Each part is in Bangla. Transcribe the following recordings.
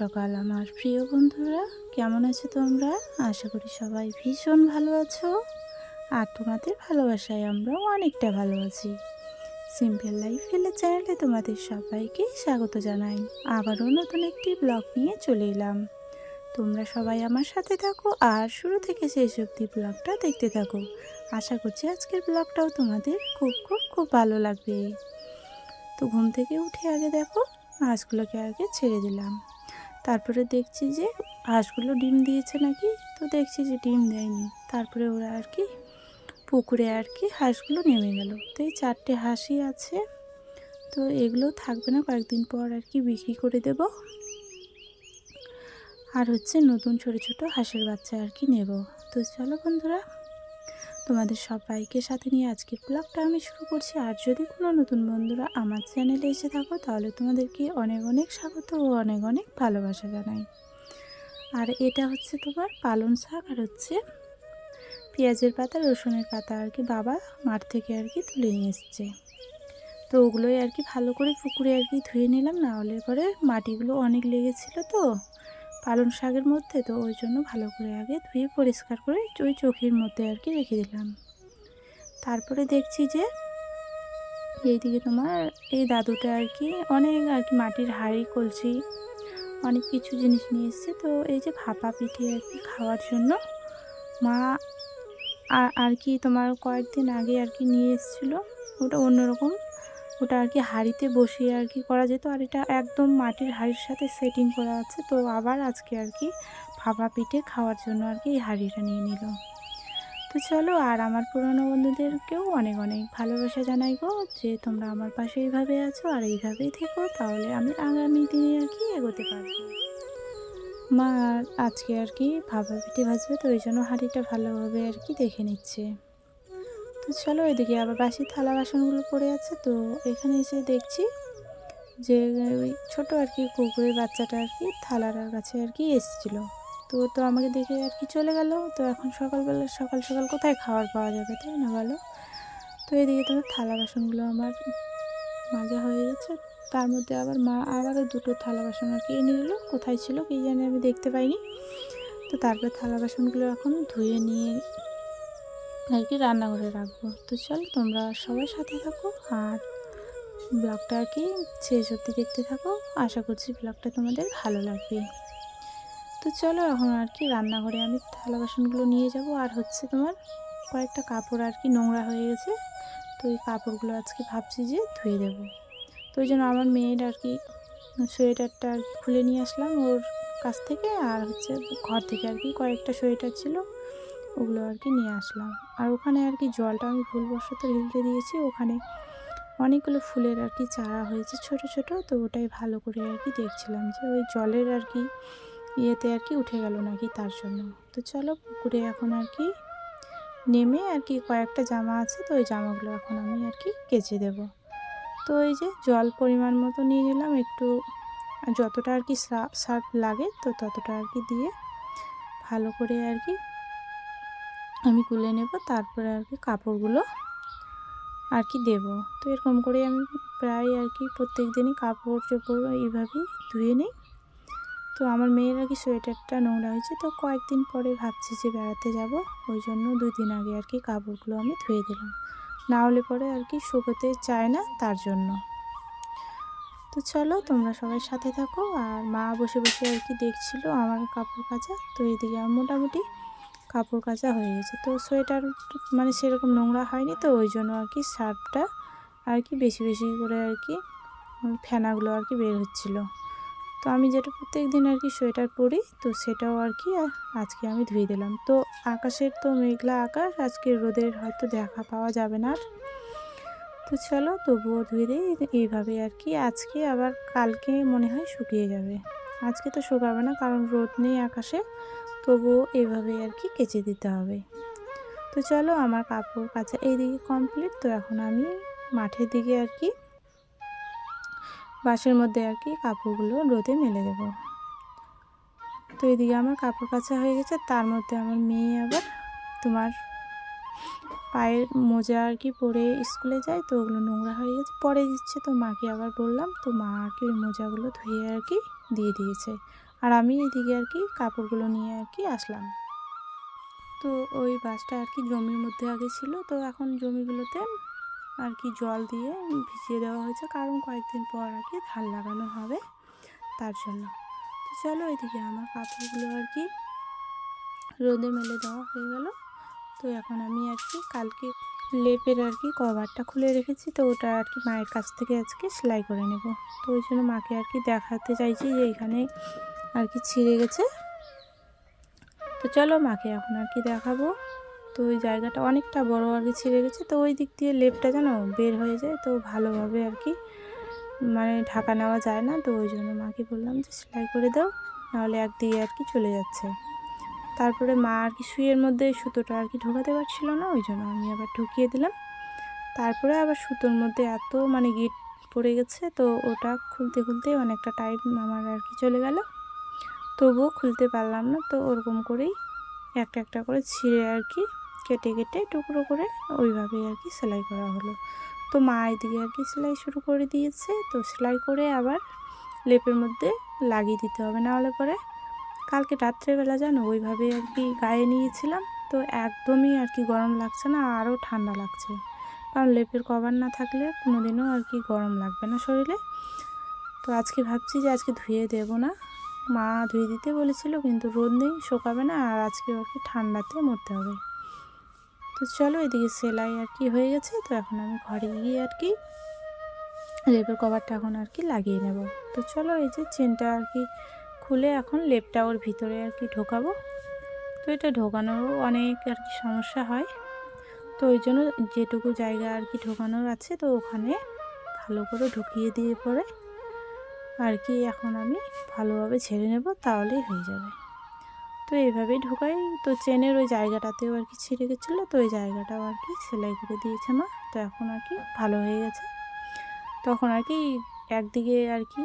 সকাল, আমার প্রিয় বন্ধুরা, কেমন আছো তোমরা? আশা করি সবাই ভীষণ ভালো আছো, আর তোমাদের ভালোবাসায় আমরাও অনেকটা ভালো আছি। সিম্পল লাইফ ফেলে চ্যানেলে তোমাদের সবাইকে স্বাগত জানাই। আবারও নতুন একটি ব্লগ নিয়ে চলে এলাম। তোমরা সবাই আমার সাথে থাকো, আর শুরু থেকে শেষ অবধি ব্লগটা দেখতে থাকো। আশা করছি আজকের ব্লগটাও তোমাদের খুব খুব খুব ভালো লাগবে। তো ঘুম থেকে উঠে আগে দেখো, মাছগুলোকে আগে ছেড়ে দিলাম। তারপরে দেখছি যে হাঁসগুলো ডিম দিয়েছে নাকি, তো দেখছি যে ডিম দেয়নি। তারপরে ওরা আর কি পুকুরে আর কি হাঁসগুলো নেমে গেল। তো এই চারটে হাঁসই আছে, তো এগুলো থাকবে না, কয়েকদিন পর আর কি বিক্রি করে দেব। আর হচ্ছে নতুন ছোট ছোট হাঁসের বাচ্চা আর কি নেব। তো চলো বন্ধুরা তোমাদের সবাইকে সাথে নিয়ে আজকের ব্লগটা আমি শুরু করছি। আর যদি কোনো নতুন বন্ধুরা আমার চ্যানেলে এসে থাকো, তাহলে তোমাদেরকে অনেক অনেক স্বাগত ও অনেক অনেক ভালোবাসা জানাই। আর এটা হচ্ছে তোমার পালং শাক আর হচ্ছে পেঁয়াজের পাতা, রসুনের পাতা আর কি বাবা মাঠ থেকে আর কি তুলে নিয়ে এসছে। তো ওগুলোই আর কি ভালো করে পুকুরে আর কি ধুয়ে নিলাম, না হলে পরে মাটিগুলো অনেক লেগেছিলো তো। পালং শাকের মধ্যে তো ওই জন্য ভালো করে আগে ধুয়ে পরিষ্কার করে ওই চোখের মধ্যে আর কি রেখে দিলাম। তারপরে দেখছি যে এইদিকে তোমার এই দাদুটা আর কি অনেক আর কি মাটির হাড়ি, কলসি অনেক কিছু জিনিস নিয়ে এসছে। তো এই যে ভাপা পিঠে আর কি খাওয়ার জন্য মা আর কি তোমার কয়েকদিন আগে আর কি নিয়ে এসেছিল। ওটা অন্যরকম ওটা আর কি হাঁড়িতে বসিয়ে আর কি করা যেত আর এটা একদম মাটির হাঁড়ির সাথে সেটিং করা আছে। তো আবার আজকে আর কি ভাপা পিঠে খাওয়ার জন্য আর কি এই হাঁড়িটা নিয়ে নিল। তো চলো আর আমার পুরনো বন্ধুদেরকেও অনেক অনেক ভালোবাসা জানাই গো যে তোমরা আমার পাশে এইভাবে আছো আর এইভাবেই থেকো তাহলে আমি আগামী দিনে আর কি এগোতে পারব। মা আজকে আর কি ভাপা পিঠে ভাজবে তো ওই জন্য হাঁড়িটা ভালোভাবে আর কি দেখে নিচ্ছে। তো চলো এদিকে আবার বাসি থালা বাসনগুলো পড়ে আছে, তো এখানে এসে দেখছি যে, ওই ছোটো আর কি কুকুরের বাচ্চাটা আর কি থালার কাছে আর কি এসেছিল। তো তো আমাকে দেখে আর কি চলে গেল। তো এখন সকালবেলা, সকাল সকাল কোথায় খাবার পাওয়া যাবে, তাই না বলো? তো এদিকে তোমার থালা বাসনগুলো আমার মাজা হয়ে গেছে। তার মধ্যে আবার মা আবারও দুটো থালা বাসন আর কি এনে দিল। কোথায় ছিল কি জানি আমি দেখতে পাইনি। তো তারপরে থালা বাসনগুলো এখন ধুয়ে নিয়ে আর কি রান্নাঘরে রাখব। তো চল তোমরা সবার সাথে থাকো আর ব্লগটা আর কি শেষ অব্দি দেখতে থাকো। আশা করছি ব্লগটা তোমাদের ভালো লাগবে। তো চলো এখন আর কি রান্নাঘরে আমি থালা বাসনগুলো নিয়ে যাব। আর হচ্ছে তোমার কয়েকটা কাপড় আর কি নোংরা হয়ে গেছে। তো ওই কাপড়গুলো আজকে ভাবছি যে ধুয়ে দেবো। তো ওই জন্য আমার মেয়ের আর কি সোয়েটারটা আর কি খুলে নিয়ে আসলাম ওর কাছ থেকে। আর হচ্ছে ঘর থেকে আর কি কয়েকটা সোয়েটার ছিল, ওগুলো আর কি নিয়ে আসলাম। আর ওখানে আর কি জলটা আমি ভুলবশত ঢেলতে দিয়েছি ওখানে অনেকগুলো ফুলের আর কি চারা হয়েছে ছোট ছোট তো ওটাই ভালো করে আর কি দেখছিলাম যে ওই জলের আর কি ইয়েতে আর কি উঠে গেল নাকি তার জন্য তো চলো পুকুরে এখন আর কি নেমে আর কি কয়েকটা জামা আছে তো ওই জামাগুলো এখন আমি আর কি কেচে দেব তো এই যে জল পরিমাণ মতো নিয়ে নিলাম একটু যতটা আর কি সার্ফ লাগে তো ততটা আর কি দিয়ে ভালো করে আর কি আমি তুলে নেব, তারপরে আর কি কাপড়গুলো আর কি দেব। তো এরকম করে আমি প্রায় আর কি প্রত্যেক দিনই কাপড় চোপড় এইভাবেই ধুয়ে নিই। তো আমার মেয়ের আর কি সোয়েটারটা নোংরা হয়েছে, তো কয়েকদিন পরে ভাবছি যে বেড়াতে যাব, ওই জন্য দুই দিন আগে আর কি কাপড়গুলো আমি ধুয়ে দিলাম। না হলে পরে আর কি শুকোতে চায় না তার জন্য। তো চলো, তোমরা সবাই সাথে থাকো, আর মা বসে বসে আর কি দেখছিল আমার কাপড় কাচা, তো এইদিকে মোটামুটি কাপড় কাচা হয়ে গেছে। তো সোয়েটার মানে সেরকম নোংরা হয়নি তো, ওই জন্য আর কি সার্ফটা আর কি বেশি বেশি করে আর কি ফেনাগুলো আর কি বের হচ্ছিল। তো আমি যেটা প্রত্যেক দিন আর কি সোয়েটার পরি, তো সেটাও আর কি আজকে আমি ধুয়ে দিলাম। তো আকাশের তো মেঘলা আকাশ, আজকে রোদের হয়তো দেখা পাওয়া যাবে না তো চলো তবুও ধুয়ে দিই এইভাবে আর কি আজকে আবার কালকে মনে হয় শুকিয়ে যাবে। আজকে তো শুকাবে না, কারণ রোদ নেই আকাশে, তবুও এভাবে আর কি কেচে দিতে হবে। তো চলো আমার কাপড় কাচা এইদিকে কমপ্লিট তো এখন আমি মাঠের দিকে আর কি বাসের মধ্যে আর কি কাপড়গুলো রোদে মেলে দেবো। তো এদিকে আমার কাপড় কাচা হয়ে গেছে, তার মধ্যে আমার মেয়ে আবার তোমার পায়ের মোজা আর কি পরে স্কুলে যায়, তো ওগুলো নোংরা হয়ে গেছে, পরে দিচ্ছে, তো মাকে আবার বললাম, তো মা আর কি ওই মোজাগুলো ধুয়ে আর কি দিয়ে দিয়েছে। আর আমি এদিকে আর কি কাপড়গুলো নিয়ে আর কি আসলাম। তো ওই বাসটা আর কি জমির মধ্যে আগে ছিল। তো এখন জমিগুলোতে আর কি জল দিয়ে ভিজিয়ে দেওয়া হয়েছে। কারণ কয়েকদিন পর আর কি ধান লাগানো হবে তার জন্য। তো চলো এদিকে আমার কাপড়গুলো আর কি রোদে মেলে দেওয়া হয়ে গেল। তো এখন আমি আর কি কালকে লেপের আর কি কভারটা খুলে রেখেছি, তো ওটা আর কি মায়ের কাছ থেকে আজকে সেলাই করে নেব। তো ওই জন্য মাকে আর কি দেখাতে চাইছি যে এখানে আর কি ছিঁড়ে গেছে। তো চলো মাকে এখন আর কি দেখাবো। তো ওই জায়গাটা অনেকটা বড় আর কি ছিঁড়ে গেছে, তো ওই দিক দিয়ে লেপটা যেন বের হয়ে যায়, তো ভালোভাবে আর কি মানে ঢাকা নেওয়া যায় না। তো ওই জন্য মাকে বললাম যে সেলাই করে দাও, নাহলে একদিকে আর কি চলে যাচ্ছে। তারপরে মা আর কি শুয়ের মধ্যে সুতোটা আর কি ঢোকাতে পারছিল না, ওই জন্য আমি আবার ঢুকিয়ে দিলাম। তারপরে আবার সুতোর মধ্যে এত মানে গিট পড়ে গেছে, তো ওটা খুলতে খুলতে অনেকটা টাইম আমার আর কি চলে গেল। তবুও খুলতে পারলাম না, তো ওরকম করেই একটা একটা করে ছিঁড়ে আর কি কেটে কেটে টুকরো করে ওইভাবেই আর কি সেলাই করা হলো। তো মা এদিকে আর কি সেলাই শুরু করে দিয়েছে, তো সেলাই করে আবার লেপের মধ্যে লাগিয়ে দিতে হবে না হলে পরে কালকে রাত্রেবেলা জানো ওইভাবে আর কি গায়ে নিয়েছিলাম, তো একদমই আর কি গরম লাগছে না, আরও ঠান্ডা লাগছে। কারণ লেপের কভার না থাকলে কোনো দিনও আর কি গরম লাগবে না শরীরে। তো আজকে ভাবছি যে আজকে ধুয়ে দেবো না। মা ধুয়ে দিতে বলেছিল, কিন্তু রোদ নেই, শোকাবে না, আর আজকে আর কি ঠান্ডাতে মরতে হবে। তো চলো এদিকে সেলাই আর কি হয়ে গেছে, তো এখন আমি ঘরে গিয়ে আর কি লেপের কভারটা এখন আর কি লাগিয়ে নেব। তো চলো এই যে চেনটা আর কি খুলে এখন লেপটা ওর ভিতরে আর কি ঢোকাবো। তো এটা ঢোকানোরও অনেক আর কি সমস্যা হয়। তো ওই জন্য যেটুকু জায়গা আর কি ঢোকানোর আছে, তো ওখানে ভালো করে ঢুকিয়ে দিয়ে পরে আর কি এখন আমি ভালোভাবে ছেড়ে নেব, তাহলেই হয়ে যাবে। তো এইভাবেই ঢোকাই। তো চেনের ওই জায়গাটাতেও আর কি ছিঁড়ে গেছিল, তো ওই জায়গাটাও আর কি সেলাই করে দিয়েছে মা। তো এখন আর কি ভালো হয়ে গেছে। তখন আর কি একদিকে আর কি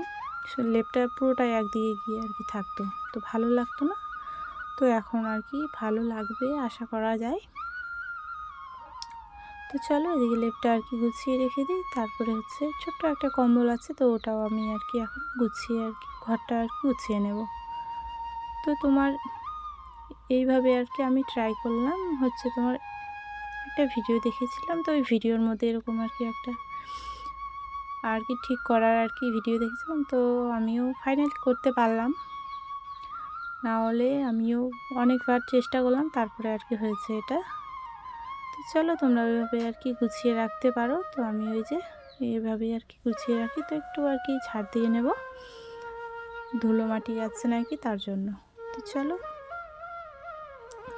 লেপটা পুরোটাই একদিকে গিয়ে আর কি থাকতো। তো ভালো লাগতো না? তো এখন আর কি ভালো লাগবে, আশা করা যায়। তো চলো, এদিকে লেপটা আর কি গুছিয়ে রেখে দিই। তারপরে হচ্ছে ছোট্ট একটা কম্বল আছে, তো ওটাও আমি আর কি এখন গুছিয়ে আর কি, ঘরটা আর কি গুছিয়ে নেব। তো তোমার এইভাবে আর কি আমি ট্রাই করলাম। হচ্ছে তোমার একটা ভিডিও দেখেছিলাম, তো ওই ভিডিওর মধ্যে এরকম আর কি একটা আর কি ঠিক করার আর কি ভিডিও দেখেছিলাম, তো আমিও ফাইনাল করতে পারলাম। না হলে আমিও অনেকবার চেষ্টা করলাম, তারপরে আর কি হয়েছে এটা। তো চলো তোমরা ওইভাবে আর কি গুছিয়ে রাখতে পারো, তো আমি ওই যে এইভাবেই আর কি গুছিয়ে রাখি, তো একটু আর কি ছাড় দিয়ে নেব। ধুলো মাটি যাচ্ছে নাকি তার জন্য। তো চলো।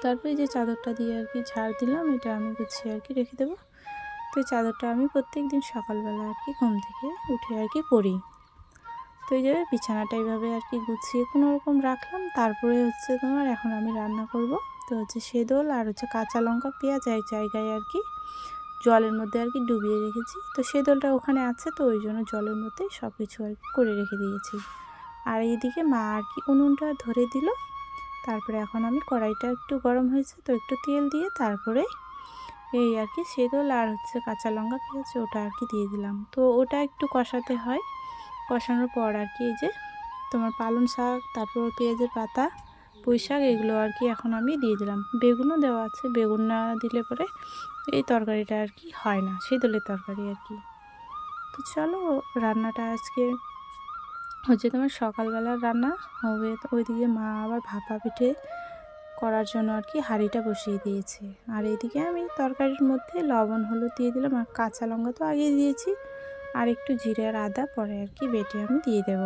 তারপরে যে চাদরটা দিয়ে আর কি ঝাড় দিলাম, এটা আমি গুছিয়ে আর কি রেখে দেবো। তো এই চাদরটা আমি প্রত্যেক দিন সকালবেলা আর কি ঘুম থেকে উঠে আর কি পরি। তো এই যে বিছানাটা এইভাবে আর কি গুছিয়ে কোনো রকম রাখলাম, তারপরে হচ্ছে তোমার এখন আমি রান্না করব। তো হচ্ছে সেদোল আর হচ্ছে কাঁচা লঙ্কা পেঁয়াজ এক জায়গায় আর কি জলের মধ্যে আর কি ডুবিয়ে রেখেছি। তো সেদোলটা ওখানে আছে, তো ওই জন্য জলের মধ্যে সব কিছু আর কি করে রেখে দিয়েছি। আর এইদিকে মা আর কি উনুনটা ধরে দিল, তারপরে এখন আমি কড়াইটা একটু গরম হয়েছে, তো একটু তেল দিয়ে তারপরে এই আর কি সেদোল আর হচ্ছে কাঁচা লঙ্কা পেঁয়াজ ওটা আর কি দিয়ে দিলাম। তো ওটা একটু কষাতে হয়। কষানোর পর আর কি এই যে তোমার পালং শাক, তারপর পেঁয়াজের পাতা, পুঁই শাক, এগুলো আর কি এখন আমি দিয়ে দিলাম। বেগুনও দেওয়া আছে, বেগুন না দিলে পরে এই তরকারিটা আর কি হয় না, সেদলের তরকারি আর কি। তো চলো, রান্নাটা আজকে হচ্ছে তোমার সকালবেলার রান্না, হবে ওইদিকে মা আবার ভাপা পিঠে করার জন্য আর কি হাঁড়িটা বসিয়ে দিয়েছে। আর এইদিকে আমি তরকারির মধ্যে লবণ, হলুদ দিয়ে দিলাম আর কাঁচা লঙ্কা তো আগেই দিয়েছি। আর একটু জিরে আর আদা পরে আর কি বেটে আমি দিয়ে দেব।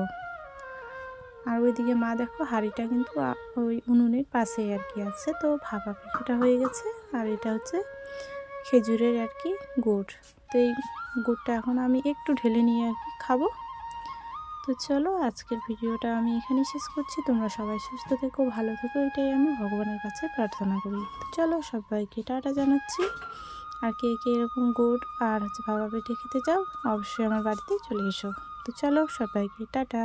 আর ওইদিকে মা দেখো হাঁড়িটা কিন্তু ওই উনুনের পাশেই আর কি আছে। তো ভাপা পিঠেটা হয়ে গেছে। আর এটা হচ্ছে খেজুরের আর কি গুড়। তো এই গুড়টা এখন আমি একটু ঢেলে নিয়ে আর কি খাব। তো চলো আজকের ভিডিওটা আমি এখানেই শেষ করছি। তোমরা সবাই সুস্থ থেকো, ভালো থেকো, এটাই আমি ভগবানের কাছে প্রার্থনা করি। তো চলো সবাইকে টাটা জানাচ্ছি। আর কে কে এরকম গুড় আর হচ্ছে বাবা পিঠে খেতে চাও, অবশ্যই আমার বাড়িতে চলে এসো। তো চলো সবাইকে টাটা।